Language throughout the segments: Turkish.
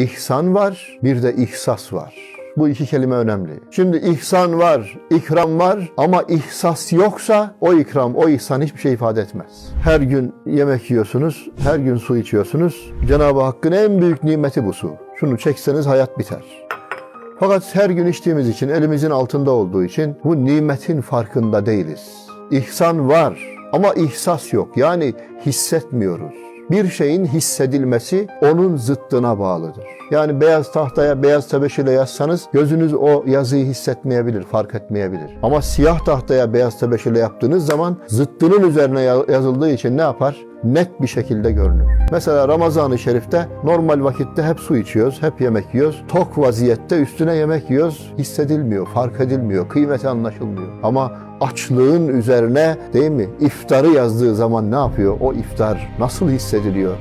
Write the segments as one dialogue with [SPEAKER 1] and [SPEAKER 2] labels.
[SPEAKER 1] İhsan var, bir de ihsas var. Bu iki kelime önemli. Şimdi ihsan var, ikram var ama ihsas yoksa o ikram, o ihsan hiçbir şey ifade etmez. Her gün yemek yiyorsunuz, her gün su içiyorsunuz. Cenab-ı Hakk'ın en büyük nimeti bu su. Şunu çekseniz hayat biter. Fakat her gün içtiğimiz için, elimizin altında olduğu için bu nimetin farkında değiliz. İhsan var ama ihsas yok. Yani hissetmiyoruz. Bir şeyin hissedilmesi onun zıttına bağlıdır. Yani beyaz tahtaya beyaz tebeşirle yazsanız gözünüz o yazıyı hissetmeyebilir, fark etmeyebilir. Ama siyah tahtaya beyaz tebeşirle yaptığınız zaman zıttının üzerine ya- yazıldığı için ne yapar? net bir şekilde görünür. Mesela Ramazan-ı Şerif'te normal vakitte hep su içiyoruz, hep yemek yiyoruz. Tok vaziyette üstüne yemek yiyoruz. Hissedilmiyor, fark edilmiyor, kıymeti anlaşılmıyor. Ama açlığın üzerine değil mi iftarı yazdığı zaman ne yapıyor? O iftar nasıl hissediliyor?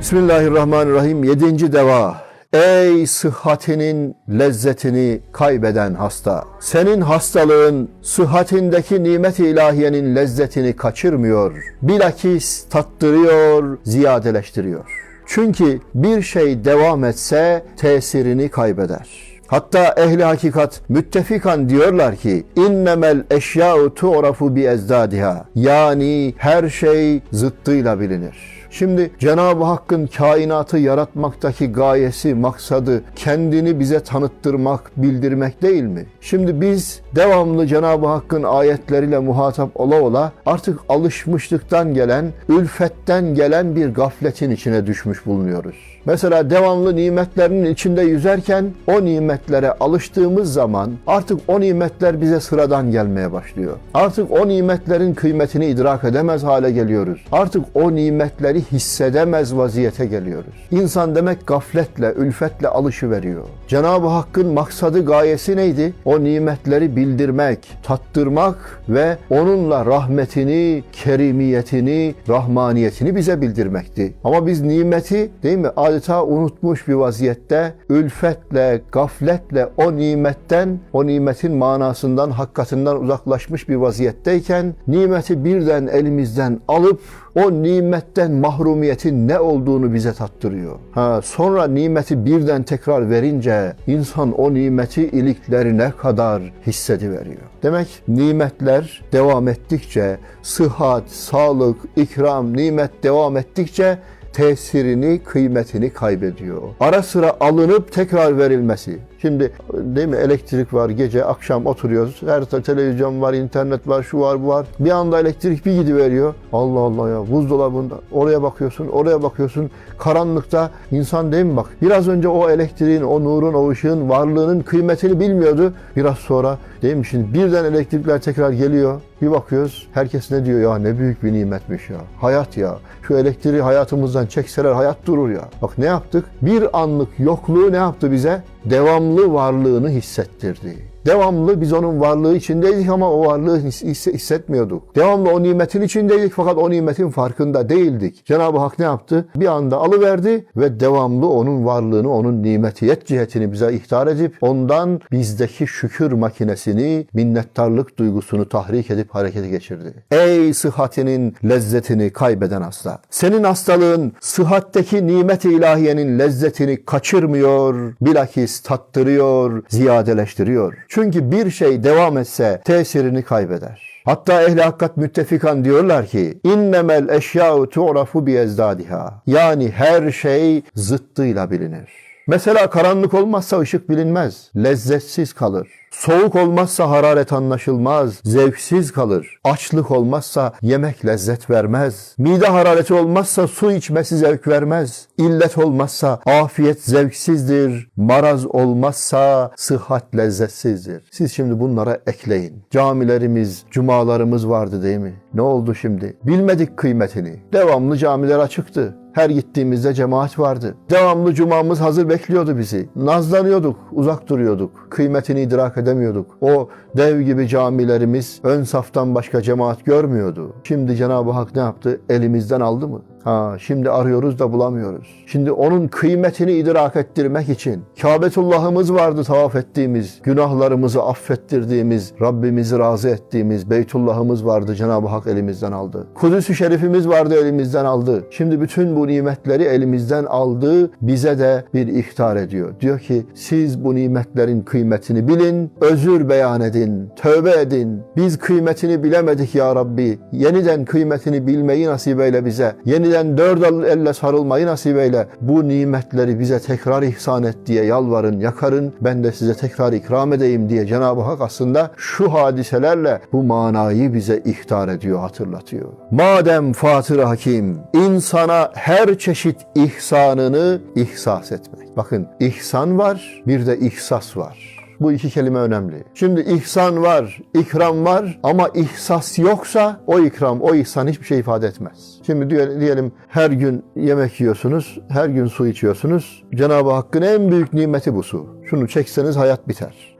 [SPEAKER 1] Bismillahirrahmanirrahim. Yedinci deva. Ey sıhhatinin lezzetini kaybeden hasta. Senin hastalığın sıhhatindeki nimet-i ilahiyenin lezzetini kaçırmıyor. Bilakis tattırıyor, ziyadeleştiriyor. Çünkü bir şey devam etse tesirini kaybeder. Hatta ehli hakikat müttefikan diyorlar ki innemel eşya'u tu'rafu bi ezdadiha. Yani her şey zıttıyla bilinir. Şimdi Cenab-ı Hakk'ın kainatı yaratmaktaki gayesi, maksadı kendini bize tanıttırmak, bildirmek değil mi? Şimdi biz devamlı Cenab-ı Hakk'ın ayetleriyle muhatap ola ola artık alışmışlıktan gelen, ülfetten gelen bir gafletin içine düşmüş bulunuyoruz. Mesela devamlı nimetlerinin içinde yüzerken o nimetlere alıştığımız zaman artık o nimetler bize sıradan gelmeye başlıyor. Artık o nimetlerin kıymetini idrak edemez hale geliyoruz. Artık o nimetleri hissedemez vaziyete geliyoruz. İnsan demek gafletle, ülfetle alışıveriyor. Cenab-ı Hakk'ın maksadı, gayesi neydi? O nimetleri bildirmek, tattırmak ve onunla rahmetini, kerimiyetini, rahmaniyetini bize bildirmekti. Ama biz nimeti değil mi adeta unutmuş bir vaziyette ülfetle, gafletle o nimetten, o nimetin manasından, hakikatinden uzaklaşmış bir vaziyetteyken nimeti birden elimizden alıp o nimetten mahrumiyetin ne olduğunu bize tattırıyor. Ha, sonra nimeti birden tekrar verince insan o nimeti iliklerine kadar hissediveriyor. Demek nimetler devam ettikçe, sıhhat, sağlık, ikram, nimet devam ettikçe tesirini, kıymetini kaybediyor. Ara sıra alınıp tekrar verilmesi. Şimdi değil mi elektrik var gece akşam oturuyoruz. Her televizyon var, internet var, şu var, bu var. Bir anda elektrik bir gidiveriyor. Allah Allah ya buzdolabında oraya bakıyorsun, oraya bakıyorsun. Karanlıkta insan değil mi bak. Biraz önce o elektriğin, o nurun, o ışığın varlığının kıymetini bilmiyordu. Biraz sonra değil mi şimdi birden elektrikler tekrar geliyor. Bir bakıyoruz herkes ne diyor ya ne büyük bir nimetmiş ya. Hayat ya. Şu elektriği hayatımızdan çekseler hayat durur ya. Bak ne yaptık? Bir anlık yokluğu ne yaptı bize? Devamlı varlığını hissettirdi. Devamlı biz onun varlığı içindeydik ama o varlığı his- his- hissetmiyorduk. Devamlı o nimetin içindeydik fakat o nimetin farkında değildik. Cenab-ı Hak ne yaptı? Bir anda alıverdi ve devamlı onun varlığını, onun nimetiyet cihetini bize ihtar edip ondan bizdeki şükür makinesini, minnettarlık duygusunu tahrik edip harekete geçirdi. Ey sıhhatinin lezzetini kaybeden hasta! Senin hastalığın sıhhatteki nimet-i ilahiyenin lezzetini kaçırmıyor, bilakis tattırıyor, ziyadeleştiriyor. Çünkü bir şey devam etse tesirini kaybeder. Hatta ehli hakikat müttefikan diyorlar ki innemel eşya'u tu'rafu bi ezdadiha. Yani her şey zıttıyla bilinir. Mesela karanlık olmazsa ışık bilinmez, lezzetsiz kalır. Soğuk olmazsa hararet anlaşılmaz, zevksiz kalır. Açlık olmazsa yemek lezzet vermez. Mide harareti olmazsa su içmesi zevk vermez. İllet olmazsa afiyet zevksizdir. Maraz olmazsa sıhhat lezzetsizdir. Siz şimdi bunlara ekleyin. Camilerimiz, cumalarımız vardı değil mi? Ne oldu şimdi? Bilmedik kıymetini. Devamlı camiler açıktı. Her gittiğimizde cemaat vardı. Devamlı cumamız hazır bekliyordu bizi. Nazlanıyorduk, uzak duruyorduk. Kıymetini idrak edemiyorduk. O dev gibi camilerimiz ön saftan başka cemaat görmüyordu. Şimdi Cenab-ı Hak ne yaptı? Elimizden aldı mı? Ha, şimdi arıyoruz da bulamıyoruz. Şimdi onun kıymetini idrak ettirmek için Kabetullah'ımız vardı tavaf ettiğimiz, günahlarımızı affettirdiğimiz, Rabbimizi razı ettiğimiz Beytullah'ımız vardı Cenab-ı Hak elimizden aldı. Kudüs-ü Şerifimiz vardı elimizden aldı. Şimdi bütün bu nimetleri elimizden aldı, bize de bir ihtar ediyor. Diyor ki siz bu nimetlerin kıymetini bilin, özür beyan edin, tövbe edin. Biz kıymetini bilemedik ya Rabbi. Yeniden kıymetini bilmeyi nasip eyle bize. Yeniden dört elle sarılmayı nasip eyle. Bu nimetleri bize tekrar ihsan et diye yalvarın, yakarın. Ben de size tekrar ikram edeyim diye Cenab-ı Hak aslında şu hadiselerle bu manayı bize ihtar ediyor, hatırlatıyor. Madem Fatır Hakim insana her çeşit ihsanını ihsas etmek. Bakın ihsan var, bir de ihsas var. Bu iki kelime önemli. Şimdi ihsan var, ikram var ama ihsas yoksa o ikram, o ihsan hiçbir şey ifade etmez. Şimdi diye- diyelim her gün yemek yiyorsunuz, her gün su içiyorsunuz. Cenab-ı Hakk'ın en büyük nimeti bu su. Şunu çekseniz hayat biter.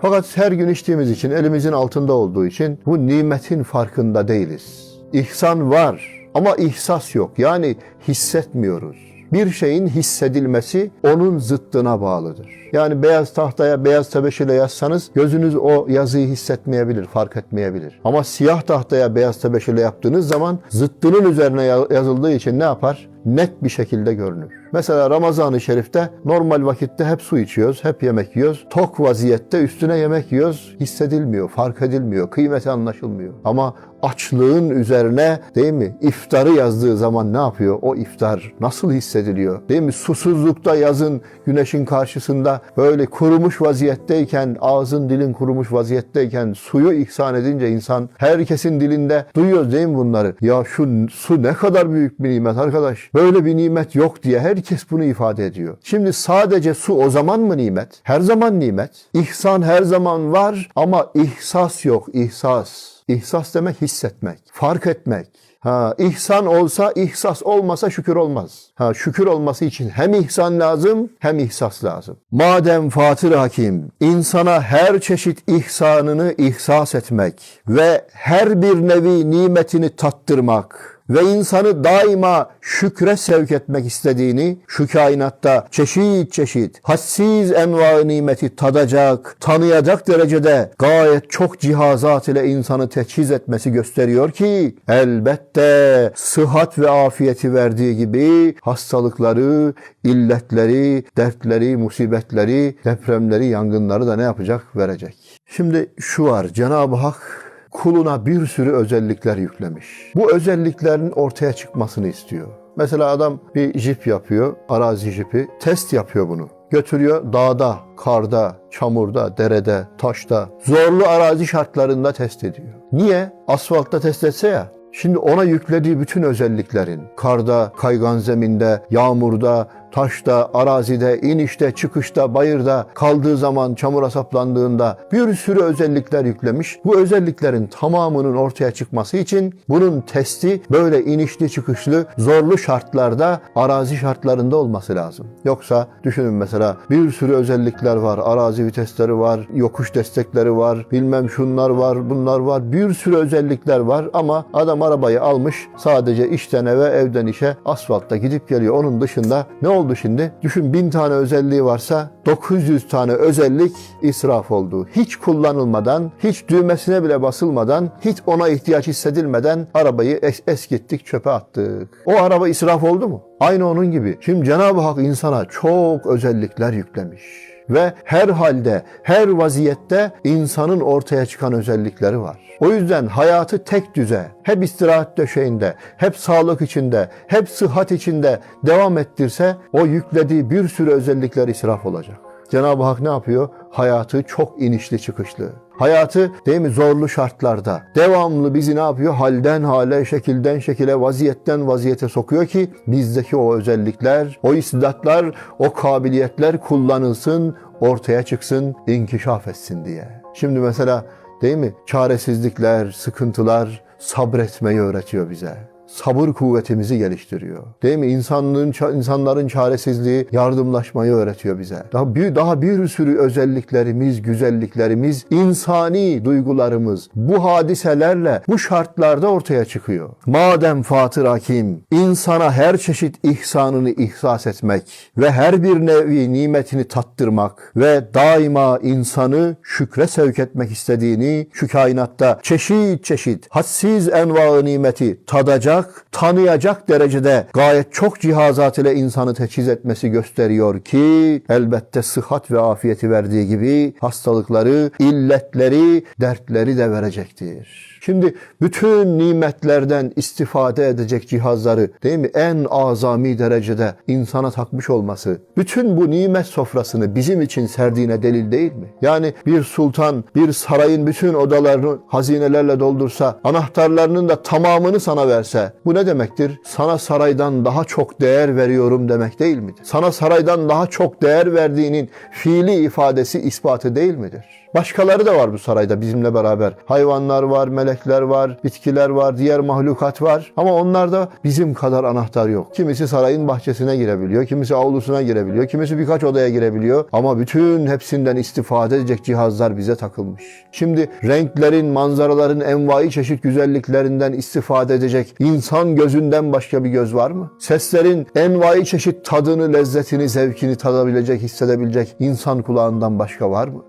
[SPEAKER 1] Fakat her gün içtiğimiz için, elimizin altında olduğu için bu nimetin farkında değiliz. İhsan var ama ihsas yok. Yani hissetmiyoruz. Bir şeyin hissedilmesi onun zıttına bağlıdır. Yani beyaz tahtaya beyaz tebeşirle yazsanız gözünüz o yazıyı hissetmeyebilir, fark etmeyebilir. Ama siyah tahtaya beyaz tebeşirle yaptığınız zaman zıttının üzerine ya- yazıldığı için ne yapar? Net bir şekilde görünür. Mesela Ramazan-ı Şerif'te normal vakitte hep su içiyoruz, hep yemek yiyoruz. Tok vaziyette üstüne yemek yiyoruz. Hissedilmiyor, fark edilmiyor, kıymeti anlaşılmıyor. Ama açlığın üzerine değil mi iftarı yazdığı zaman ne yapıyor? O iftar nasıl hissediliyor? Değil mi? Susuzlukta yazın güneşin karşısında böyle kurumuş vaziyetteyken, ağzın dilin kurumuş vaziyetteyken suyu ihsan edince insan herkesin dilinde duyuyoruz değil mi bunları? Ya şu su ne kadar büyük bir nimet arkadaş. Böyle bir nimet yok diye herkes bunu ifade ediyor. Şimdi sadece su o zaman mı nimet? Her zaman nimet. İhsan her zaman var ama ihsas yok, ihsas. İhsas demek hissetmek, fark etmek. Ha, ihsan olsa, ihsas olmasa şükür olmaz. Ha, şükür olması için hem ihsan lazım hem ihsas lazım. Madem Fatır Hakim insana her çeşit ihsanını ihsas etmek ve her bir nevi nimetini tattırmak ve insanı daima şükre sevk etmek istediğini, şu kainatta çeşit çeşit hassiz enva nimeti tadacak, tanıyacak derecede gayet çok cihazat ile insanı teçhiz etmesi gösteriyor ki elbette sıhhat ve afiyeti verdiği gibi hastalıkları, illetleri, dertleri, musibetleri, depremleri, yangınları da ne yapacak? Verecek. Şimdi şu var, Cenab-ı Hak kuluna bir sürü özellikler yüklemiş. Bu özelliklerin ortaya çıkmasını istiyor. Mesela adam bir jip yapıyor, arazi jipi, test yapıyor bunu. Götürüyor dağda, karda, çamurda, derede, taşta, zorlu arazi şartlarında test ediyor. Niye? Asfaltta test etse ya, Şimdi ona yüklediği bütün özelliklerin karda, kaygan zeminde, yağmurda, taşta, arazide, inişte, çıkışta, bayırda kaldığı zaman çamura saplandığında bir sürü özellikler yüklemiş. Bu özelliklerin tamamının ortaya çıkması için bunun testi böyle inişli çıkışlı zorlu şartlarda, arazi şartlarında olması lazım. Yoksa düşünün mesela bir sürü özellikler var. Arazi vitesleri var, yokuş destekleri var, bilmem şunlar var, bunlar var. Bir sürü özellikler var ama adam arabayı almış sadece işten eve, evden işe asfaltta gidip geliyor. Onun dışında ne oldu şimdi? Düşün bin tane özelliği varsa 900 tane özellik israf oldu. Hiç kullanılmadan, hiç düğmesine bile basılmadan, hiç ona ihtiyaç hissedilmeden arabayı es eskittik, çöpe attık. O araba israf oldu mu? Aynı onun gibi. Şimdi Cenab-ı Hak insana çok özellikler yüklemiş ve her halde, her vaziyette insanın ortaya çıkan özellikleri var. O yüzden hayatı tek düze, hep istirahat döşeğinde, hep sağlık içinde, hep sıhhat içinde devam ettirse o yüklediği bir sürü özellikler israf olacak. Cenab-ı Hak ne yapıyor? Hayatı çok inişli çıkışlı. Hayatı değil mi zorlu şartlarda devamlı bizi ne yapıyor? Halden hale, şekilden şekile, vaziyetten vaziyete sokuyor ki bizdeki o özellikler, o istidatlar, o kabiliyetler kullanılsın, ortaya çıksın, inkişaf etsin diye. Şimdi mesela değil mi? Çaresizlikler, sıkıntılar sabretmeyi öğretiyor bize. Sabır kuvvetimizi geliştiriyor. Değil mi? İnsanlığın insanların çaresizliği yardımlaşmayı öğretiyor bize. Daha bir daha bir sürü özelliklerimiz, güzelliklerimiz, insani duygularımız bu hadiselerle, bu şartlarda ortaya çıkıyor. Madem Fatır Hakim insana her çeşit ihsanını ihsas etmek ve her bir nevi nimetini tattırmak ve daima insanı şükre sevk etmek istediğini şu kainatta çeşit çeşit hadsiz enva nimeti tadacak, tanıyacak derecede gayet çok cihazat ile insanı teçhiz etmesi gösteriyor ki elbette sıhhat ve afiyeti verdiği gibi hastalıkları, illetleri, dertleri de verecektir. Şimdi bütün nimetlerden istifade edecek cihazları değil mi en azami derecede insana takmış olması bütün bu nimet sofrasını bizim için serdiğine delil değil mi? Yani bir sultan bir sarayın bütün odalarını hazinelerle doldursa anahtarlarının da tamamını sana verse bu ne demektir? Sana saraydan daha çok değer veriyorum demek değil midir? Sana saraydan daha çok değer verdiğinin fiili ifadesi ispatı değil midir? Başkaları da var bu sarayda bizimle beraber. Hayvanlar var, melekler var, bitkiler var, diğer mahlukat var. Ama onlarda bizim kadar anahtar yok. Kimisi sarayın bahçesine girebiliyor, kimisi avlusuna girebiliyor, kimisi birkaç odaya girebiliyor. Ama bütün hepsinden istifade edecek cihazlar bize takılmış. Şimdi renklerin, manzaraların envai çeşit güzelliklerinden istifade edecek insan gözünden başka bir göz var mı? Seslerin envai çeşit tadını, lezzetini, zevkini tadabilecek, hissedebilecek insan kulağından başka var mı?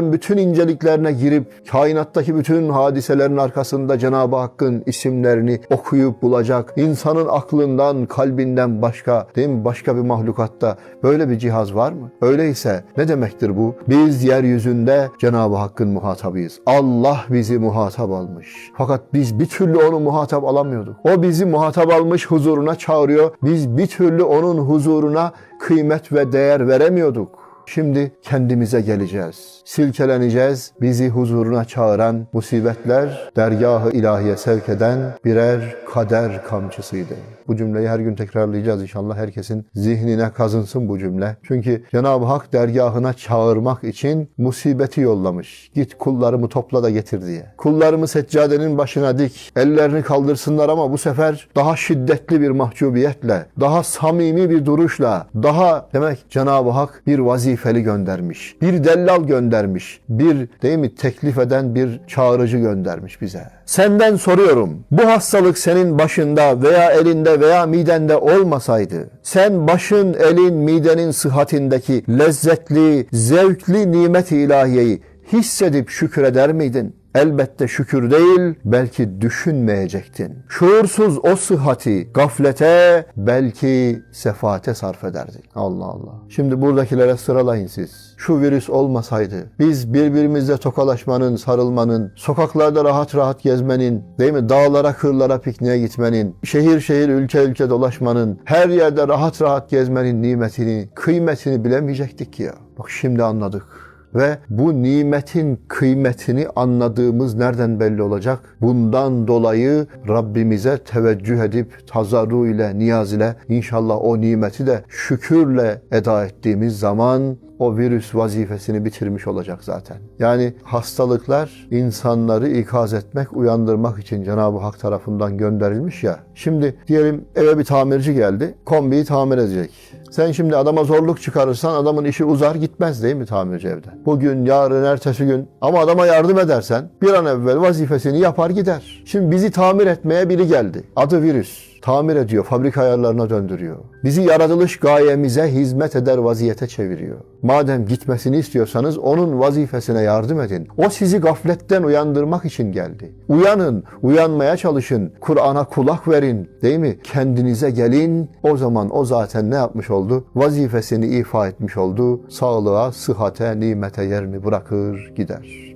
[SPEAKER 1] Hakikatların bütün inceliklerine girip kainattaki bütün hadiselerin arkasında Cenab-ı Hakk'ın isimlerini okuyup bulacak insanın aklından, kalbinden başka değil mi? Başka bir mahlukatta böyle bir cihaz var mı? Öyleyse ne demektir bu? Biz yeryüzünde Cenab-ı Hakk'ın muhatabıyız. Allah bizi muhatap almış. Fakat biz bir türlü onu muhatap alamıyorduk. O bizi muhatap almış huzuruna çağırıyor. Biz bir türlü onun huzuruna kıymet ve değer veremiyorduk. Şimdi kendimize geleceğiz. Silkeleneceğiz. Bizi huzuruna çağıran musibetler dergahı ilahiye sevk eden birer kader kamçısıydı. Bu cümleyi her gün tekrarlayacağız inşallah. Herkesin zihnine kazınsın bu cümle. Çünkü Cenab-ı Hak dergahına çağırmak için musibeti yollamış. Git kullarımı topla da getir diye. Kullarımı seccadenin başına dik. Ellerini kaldırsınlar ama bu sefer daha şiddetli bir mahcubiyetle, daha samimi bir duruşla, daha demek Cenab-ı Hak bir vazifeli göndermiş. Bir dellal göndermiş. Bir değil mi teklif eden bir çağırıcı göndermiş bize. Senden soruyorum. Bu hastalık senin başında veya elinde veya midende olmasaydı, sen başın, elin, midenin sıhhatindeki lezzetli, zevkli nimet ilahiyeyi hissedip şükreder miydin? Elbette şükür değil, belki düşünmeyecektin. Şuursuz o sıhhati gaflete, belki sefate sarf ederdin. Allah Allah. Şimdi buradakilere sıralayın siz. Şu virüs olmasaydı, biz birbirimizle tokalaşmanın, sarılmanın, sokaklarda rahat rahat gezmenin, değil mi? Dağlara, kırlara pikniğe gitmenin, şehir şehir, ülke ülke dolaşmanın, her yerde rahat rahat gezmenin nimetini, kıymetini bilemeyecektik ya. Bak şimdi anladık. Ve bu nimetin kıymetini anladığımız nereden belli olacak? Bundan dolayı Rabbimize teveccüh edip tazarru ile, niyaz ile inşallah o nimeti de şükürle eda ettiğimiz zaman o virüs vazifesini bitirmiş olacak zaten. Yani hastalıklar insanları ikaz etmek, uyandırmak için Cenab-ı Hak tarafından gönderilmiş ya. Şimdi diyelim eve bir tamirci geldi, kombiyi tamir edecek. Sen şimdi adama zorluk çıkarırsan adamın işi uzar gitmez değil mi tamirci evde? Bugün, yarın, ertesi gün ama adama yardım edersen bir an evvel vazifesini yapar gider. Şimdi bizi tamir etmeye biri geldi. Adı virüs tamir ediyor, fabrika ayarlarına döndürüyor. Bizi yaratılış gayemize hizmet eder vaziyete çeviriyor. Madem gitmesini istiyorsanız onun vazifesine yardım edin. O sizi gafletten uyandırmak için geldi. Uyanın, uyanmaya çalışın, Kur'an'a kulak verin, değil mi? Kendinize gelin. O zaman o zaten ne yapmış oldu? Vazifesini ifa etmiş oldu. Sağlığa, sıhhate, nimete yerini bırakır gider.